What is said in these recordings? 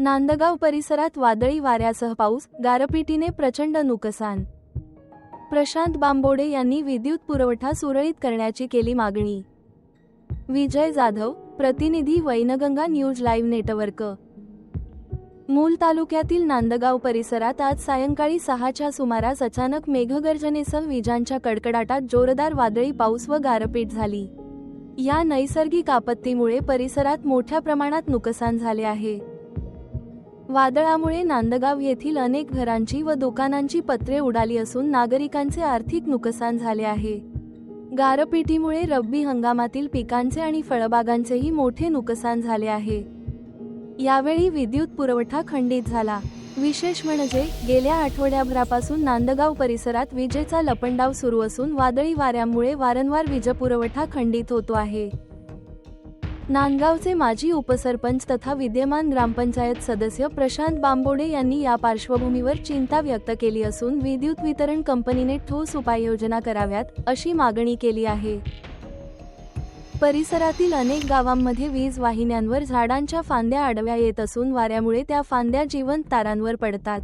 नांदगाव परिसरात वादळी वाऱ्यासह पाऊस गारपिटीने प्रचंड नुकसान. प्रशांत बांबोडे यांनी विद्युत पुरवठा सुरळीत करण्याची केली मागणी. विजय जाधव प्रतिनिधी वैनगंगा न्यूज लाईव्ह नेटवर्क. मूल तालुक्यातील नांदगाव परिसरात आज सायंकाळी सहाच्या सुमारास अचानक मेघगर्जनेसह विजांच्या कडकडाटात जोरदार वादळी पाऊस व गारपीट झाली. या नैसर्गिक आपत्तीमुळे परिसरात मोठ्या प्रमाणात नुकसान झाले आहे. वादळामुळे नांदगाव येथील अनेक घरांची व दुकानांची पत्रे उडाली असून नागरिकांचे आर्थिक नुकसान झाले आहे. गारपिटीमुळे रब्बी हंगामातील पिकांचे आणि फळबागांचेही मोठे नुकसान झाले आहे. यावेळी विद्युत पुरवठा खंडित झाला. विशेष म्हणजे गेल्या आठवड्याभरापासून नांदगाव परिसरात विजेचा लपंडाव सुरू असून वादळी वाऱ्यामुळे वारंवार वीजपुरवठा खंडित होतो आहे. नांदगावचे माजी उपसरपंच तथा विद्यमान ग्रामपंचायत सदस्य प्रशांत बांबोडे यांनी या पार्श्वभूमीवर चिंता व्यक्त केली असून विद्युत वितरण कंपनीने ठोस उपाययोजना कराव्यात अशी मागणी केली आहे. परिसरातील अनेक गावांमध्ये वीज वाहिन्यांवर झाडांच्या फांद्या आडव्या येत असून वाऱ्यामुळे त्या फांद्या जिवंत तारांवर पडतात.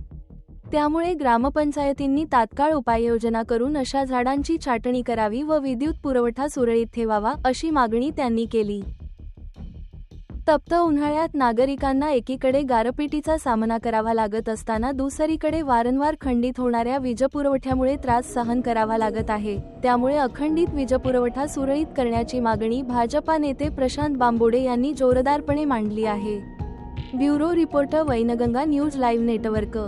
त्यामुळे ग्रामपंचायतींनी तात्काळ उपाययोजना करून अशा झाडांची छाटणी करावी व विद्युत पुरवठा सुरळीत ठेवावा अशी मागणी त्यांनी केली. तप्त उन्हाळ्यात नागरिकांना एकीकडे गारपिटीचा सामना करावा लागत असताना दुसरीकडे वारंवार खंडित होणाऱ्या वीजपुरवठ्यामुळे त्रास सहन करावा लागत आहे. त्यामुळे अखंडित वीजपुरवठा सुरळीत करण्याची मागणी भाजपा नेते प्रशांत बांबोडे यांनी जोरदारपणे मांडली आहे. Bureau reporter Wainganga news live network.